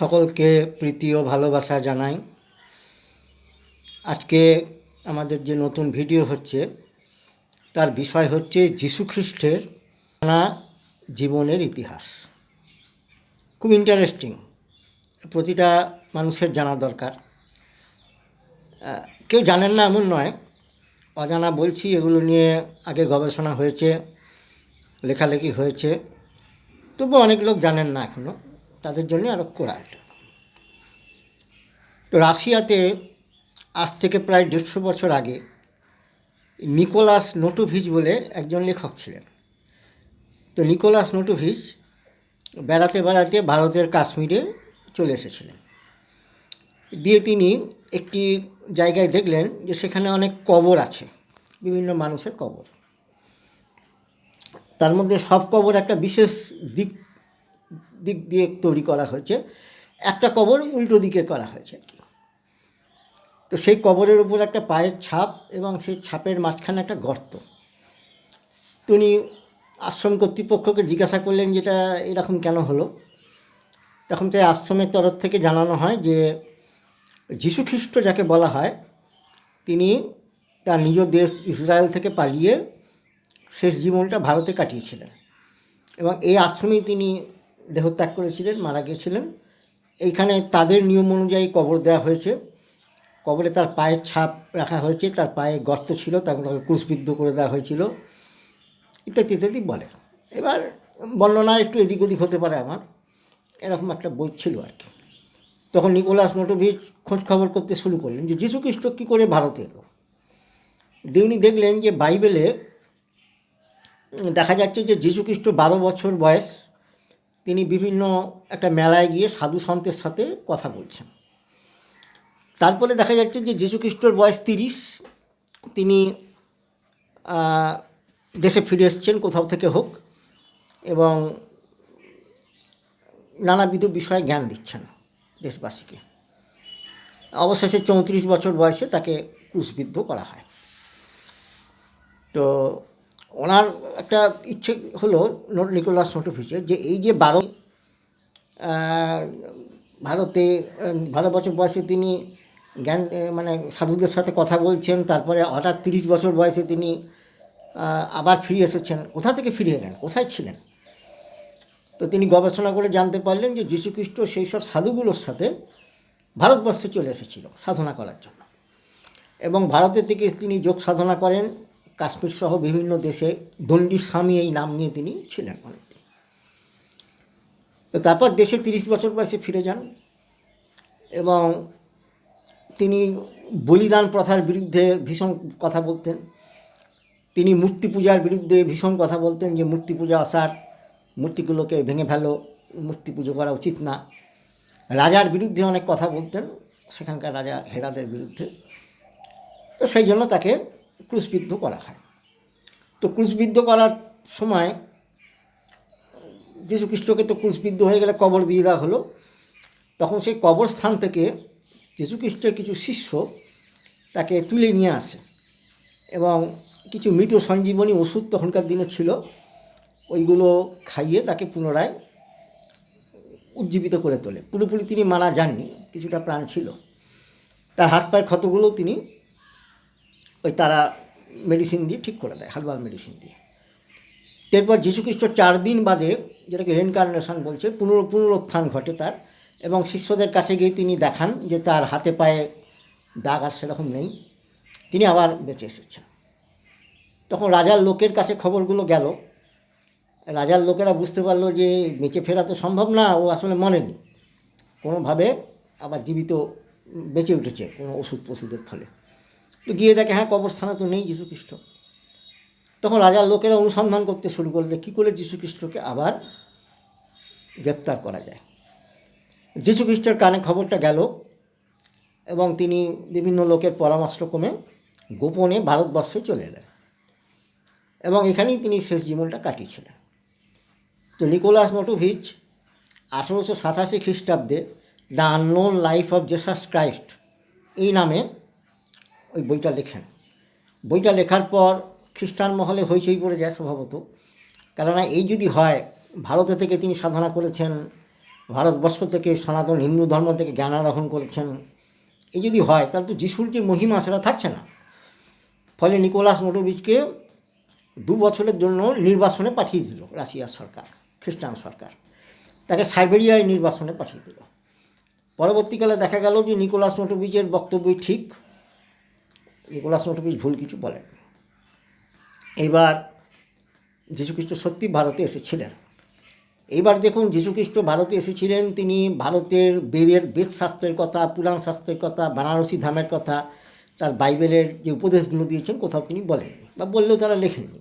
সকলকে প্রীতি ও ভালোবাসা জানাই। আজকে আমাদের যে নতুন ভিডিও হচ্ছে, তার বিষয় হচ্ছে যীশুখ্রিস্টের নানা জীবনের ইতিহাস। খুব ইন্টারেস্টিং প্রতিটা মানুষের জানা দরকার। কেউ জানেন না এমন নয়, অজানা বলছি, এগুলো নিয়ে আগে গবেষণা হয়েছে, লেখালেখি হয়েছে তবু অনেক লোক জানেন না এখনও তাদের জন্য আরও করা এটা তো রাশিয়াতে আজ থেকে প্রায় দেড়শো বছর আগে নিকোলাস নোটোভিচ বলে একজন লেখক ছিলেন। তো নিকোলাস নোটোভিচ বেড়াতে বেড়াতে ভারতের কাশ্মীরে চলে এসেছিলেন। দিয়ে তিনি একটি জায়গায় দেখলেন যে সেখানে অনেক কবর আছে, বিভিন্ন মানুষের কবর। তার মধ্যে সব কবর একটা বিশেষ দিক দিক দিয়ে তৈরি করা হয়েছে। একটা কবর উল্টো দিকে করা হয়েছে আর কি। তো সেই কবরের উপর একটা পায়ের ছাপ এবং সেই ছাপের মাঝখানে একটা গর্ত। তো উনি আশ্রম কর্তৃপক্ষকে জিজ্ঞাসা করলেন যেটা এরকম কেন হলো? তখন তাই আশ্রমের তরফ থেকে জানানো হয় যে যীশু খ্রিস্ট যাকে বলা হয়, তিনি তার নিজ দেশ ইসরায়েল থেকে পালিয়ে শেষ জীবনটা ভারতে কাটিয়েছিলেন। এবং এই আশ্রমেই তিনি দেহত্যাগ করেছিলেন, মারা গিয়েছিলেন এইখানে তাদের নিয়ম অনুযায়ী কবর দেওয়া হয়েছে। কবরে তার পায়ের ছাপ রাখা হয়েছে, তার পায়ে গর্ত ছিল তখন তাকে ক্রুশবিদ্ধ করে দেওয়া হয়েছিল। ইত্যাদি ইত্যাদি বলে। এবার বর্ণনা একটু এদিক ওদিক হতে পারে আমার। এরকম একটা বই ছিল আর কি। তখন নিকোলাস নোটোভিচ খোঁজ খবর করতে শুরু করলেন যে যীশু খ্রিস্ট কী করে ভারতে এলো? দিয়ে দেখলেন যে বাইবেলে দেখা যাচ্ছে যে যীশু খ্রিস্ট বারো বছর বয়স তিনি বিভিন্ন একটা মেলায় গিয়ে সাধু সন্তের সাথে কথা বলছেন। তারপরে দেখা যাচ্ছে যে যীশু খ্রিস্টর বয়স তিরিশ, তিনি দেশে ফিরে এসছেন কোথাও থেকে হোক এবং নানাবিধ বিষয়ে জ্ঞান দিচ্ছেন দেশবাসীকে। অবশেষে চৌত্রিশ বছর বয়সে তাকে ক্রুশবিদ্ধ করা হয়। তো ওনার একটা ইচ্ছে হলো নো- নিকোলাস নোটোভিচের যে এই যে বারো ভারতে বারো বছর বয়সে তিনি জ্ঞান মানে সাধুদের সাথে কথা বলছেন, তারপরে হঠাৎ তিরিশ বছর বয়সে তিনি আবার ফিরে এসেছেন। কোথা থেকে ফিরে এলেন? কোথায় ছিলেন? তো তিনি গবেষণা করে জানতে পারলেন যে যীশুখ্রিস্ট সেই সব সাধুগুলোর সাথে ভারতবর্ষে চলে এসেছিল সাধনা করার জন্য। এবং ভারতের থেকে তিনি যোগ সাধনা করেন। কাশ্মীর সহ বিভিন্ন দেশে দণ্ডী স্বামী এই নাম নিয়ে তিনি ছিলেন অনেকদিন তো তারপর দেশে তিরিশ বছর বয়সে ফিরে যান এবং তিনি বলিদান প্রথার বিরুদ্ধে ভীষণ কথা বলতেন। তিনি মূর্তি পূজার বিরুদ্ধে ভীষণ কথা বলতেন যে, মূর্তি পূজা আসার মূর্তিগুলোকে ভেঙে ফেলো, মূর্তি পুজো করা উচিত না। রাজার বিরুদ্ধে অনেক কথা বলতেন, সেখানকার রাজা হেরাদের বিরুদ্ধে। তো সেই জন্য তাকে ক্রুশবিদ্ধ করা হয়। তো ক্রুশবিদ্ধ করার সময় খ্রিস্টকে তো ক্রুশবিদ্ধ হয়ে গেলে কবর দিয়ে দেওয়া হলো। তখন সেই কবরস্থান থেকে খ্রিস্টের কিছু শিষ্য তাকে তুলে নিয়ে আসে এবং কিছু মৃত সঞ্জীবনী ওষুধ তখনকার দিনে ছিল, ওইগুলো খাইয়ে তাকে পুনরায় উজ্জীবিত করে তোলে। পুরোপুরি তিনি মারা যাননি, কিছুটা প্রাণ ছিল। তার হাত পায়ের ক্ষতগুলো তিনি ওই তারা মেডিসিন দিয়ে ঠিক করে দেয় হার্বাল মেডিসিন দিয়ে। এরপর যীশুখ্রিস্ট চার দিন বাদে, যেটাকে রেনকার্নেশন বলছে, পুনর পুনরুত্থান ঘটে তার এবং শিষ্যদের কাছে গিয়ে তিনি দেখান যে তার হাতে পায়ে দাগ আর সেরকম নেই। তিনি আবার বেঁচে এসেছেন। তখন রাজার লোকের কাছে খবরগুলো গেল। রাজার লোকেরা বুঝতে পারল যে বেঁচে ফেরা তো সম্ভব না, ও আসলে মরেনি। কোনোভাবে আবার জীবিত বেঁচে উঠেছে কোনো ওষুধ পশুদের ফলে। তো গিয়ে দেখে হ্যাঁ কবরস্থানে তো নেই যীশু খ্রিস্ট তখন রাজার লোকেরা অনুসন্ধান করতে শুরু করলে কী করে যীশু খ্রিস্টকে আবার গ্রেপ্তার করা যায়। যীশুখ্রিস্টের কানে খবরটা গেল এবং তিনি বিভিন্ন লোকের পরামর্শক্রমে গোপনে ভারতবর্ষে চলে এলেন এবং এখানেই তিনি শেষ জীবনটা কাটিয়েছিলেন। তো নিকোলাস নোটোভিচ আঠেরোশো সাতাশি খ্রিস্টাব্দে the unknown life of Jesus Christ এই নামে ওই বইটা লেখেন। বইটা লেখার পর খ্রিস্টান মহলে হইচই পড়ে যায় স্বভাবত। কেননা এই যদি হয়, ভারতে থেকে তিনি সাধনা করেছেন, ভারতবর্ষ থেকে সনাতন হিন্দু ধর্ম থেকে জ্ঞান আরোহণ করেছেন, এই যদি হয়, তাহলে তো যিশুর যে মহিমা, সেটা থাকছে না। ফলে নিকোলাস মোটোভিচকে দু বছরের জন্য নির্বাসনে পাঠিয়ে দিল রাশিয়ার সরকার, খ্রিস্টান সরকার। তাকে সাইবেরিয়ায় নির্বাসনে পাঠিয়ে দিল। পরবর্তীকালে দেখা গেল যে নিকোলাস মোটোভিচের বক্তব্যই ঠিক নিকোলাস মোটোভিচ ভুল কিছু বলেন। এইবার যীশুখ্রিস্ট সত্যি ভারতে এসেছিলেন। এইবার দেখুন যীশুখ্রিস্ট ভারতে এসেছিলেন, তিনি ভারতের বেদের বেদ শাস্ত্রের কথা পুরাণ শাস্ত্রের কথা, বানারসি ধামের কথা, তার বাইবেলের যে উপদেশগুলো দিয়েছেন কোথাও তিনি বলেননি বা বললেও তারা লেখেননি।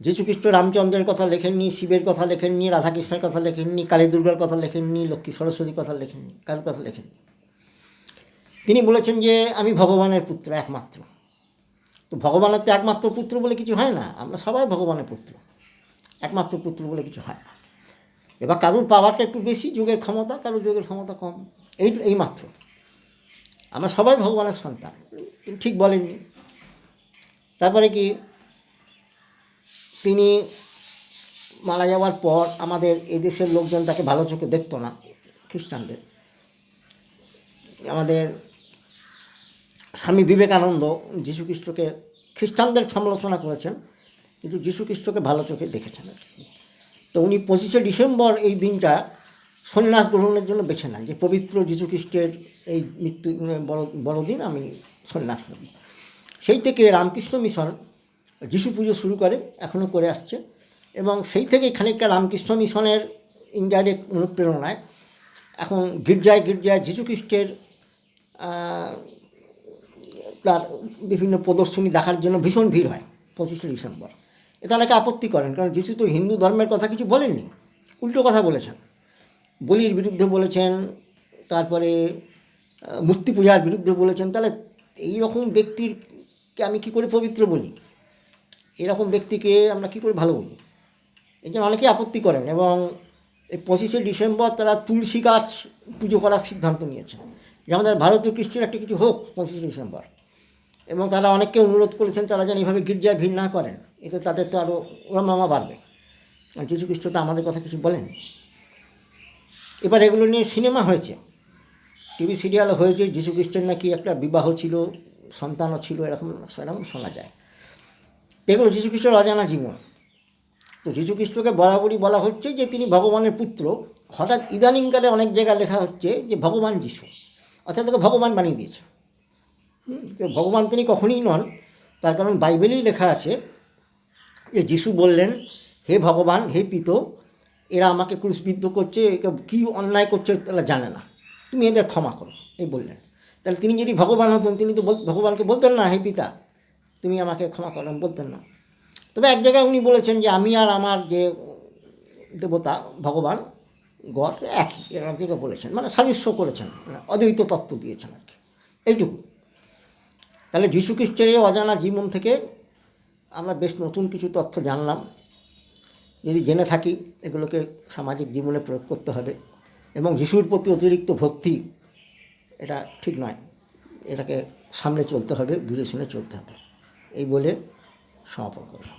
যীশুখ্রিস্ট রামচন্দ্রের কথা লেখেননি, শিবের কথা লেখেননি, রাধাকৃষ্ণের কথা লেখেননি কালী দুর্গার কথা লেখেননি, লক্ষ্মী সরস্বতীর কথা লেখেননি, কারোর কথা লেখেননি। তিনি বলেছেন যে, আমি ভগবানের পুত্র একমাত্র। তো ভগবানের তো একমাত্র পুত্র বলে কিছু হয় না। আমরা সবাই ভগবানের পুত্র। একমাত্র পুত্র বলে কিছু হয় না। এবার কারোর পাওয়ারটা একটু বেশি, যোগের ক্ষমতা, কারুর যোগের ক্ষমতা কম। এই এই মাত্র আমরা সবাই ভগবানের সন্তান। তিনি ঠিক বলেননি। তারপরে কি? তিনি মারা যাওয়ার পর আমাদের এই দেশের লোকজন তাকে ভালো চোখে দেখতো না, খ্রিস্টানদের। আমাদের স্বামী বিবেকানন্দ যীশুখ্রিস্টকে খ্রিস্টানদের সমালোচনা করেছেন, কিন্তু যীশুখ্রিস্টকে ভালো চোখে দেখেছেন তো উনি পঁচিশে ডিসেম্বর এই দিনটা সন্ন্যাস গ্রহণের জন্য বেছে নেন যে পবিত্র যীশুখ্রিস্টের এই মৃত্যু, বড় বড়দিন আমি সন্ন্যাস নেব। সেই থেকে রামকৃষ্ণ মিশন যিশু পুজো শুরু করে, এখনও করে আসছে। এবং সেই থেকে খানিকটা রামকৃষ্ণ মিশনের ইনডাইরেক্ট অনুপ্রেরণায় এখন গির্জায় গির্জায় যীশুখ্রিস্টের তার বিভিন্ন প্রদর্শনী দেখার জন্য ভীষণ ভিড় হয়, পঁচিশে ডিসেম্বর। এটা অনেকে আপত্তি করেন, কারণ যিশু তো হিন্দু ধর্মের কথা কিছু বলেননি, উল্টো কথা বলেছেন। বলির বিরুদ্ধে বলেছেন, তারপরে মূর্তি পূজার বিরুদ্ধে বলেছেন, তাহলে এই রকম ব্যক্তিরকে আমি কি করে পবিত্র বলি? এরকম ব্যক্তিকে আমরা কি করে ভালো বলি? এই জন্য অনেকেই আপত্তি করেন এবং এই পঁচিশে ডিসেম্বর তারা তুলসী গাছ পুজো করার সিদ্ধান্ত নিয়েছেন। যে আমাদের ভারতীয় কৃষ্টির একটা কিছু হোক, পঁচিশে ডিসেম্বর। এবং তারা অনেককে অনুরোধ করেছেন, তারা যেন এইভাবে গির্জায় ভিড় না করেন এতে তাদের তো আরও ওরামামা বাড়বে। আর যীশু খ্রিস্ট তো আমাদের কথা কিছু বলেন এবার এগুলো নিয়ে সিনেমা হয়েছে। টিভি সিরিয়াল হয়েছে যীশু খ্রিস্টের নাকি একটা বিবাহ ছিল, সন্তানও ছিল, এরকম সেরকম শোনা যায়। এগুলো যীশু খ্রিস্টের অজানা জীবন। তো যীশু খ্রিস্টকে বরাবরই বলা হচ্ছে যে তিনি ভগবানের পুত্র। হঠাৎ ইদানিংকালে অনেক জায়গায় লেখা হচ্ছে যে ভগবান যিশু। অর্থাৎ তাকে ভগবান বানিয়ে দিয়েছে। ভগবান তিনি কখনই নন, তার কারণ বাইবেলেই লেখা আছে যে যিশু বললেন, হে ভগবান, হে পিত, এরা আমাকে ক্রুশবিদ্ধ করছে কী অন্যায় করছে তারা জানে না। তুমি এদের ক্ষমা করো। এই বললেন। তাহলে তিনি যদি ভগবান হতেন, তিনি তো ভগবানকে বলতেন না, হে পিতা, তুমি আমাকে ক্ষমা করেন বলতেন না। তবে এক জায়গায় উনি বলেছেন যে, আমি আর আমার যে দেবতা, ভগবান, গড, একই। এরকম বলেছেন মানে সাদৃশ্য করেছেন মানে অদ্বৈত তত্ত্ব দিয়েছেন আর কি। এইটুকু। তাহলে যীশু খ্রিস্টের এই অজানা জীবন থেকে আমরা বেশ নতুন কিছু তথ্য জানলাম। যদি জেনে থাকি, এগুলোকে সামাজিক জীবনে প্রয়োগ করতে হবে এবং যিশুর প্রতি অতিরিক্ত ভক্তি, এটা ঠিক নয়। এটাকে সামনে চলতে হবে, বুঝে শুনে চলতে হবে। এই বলে সমাপন করলাম।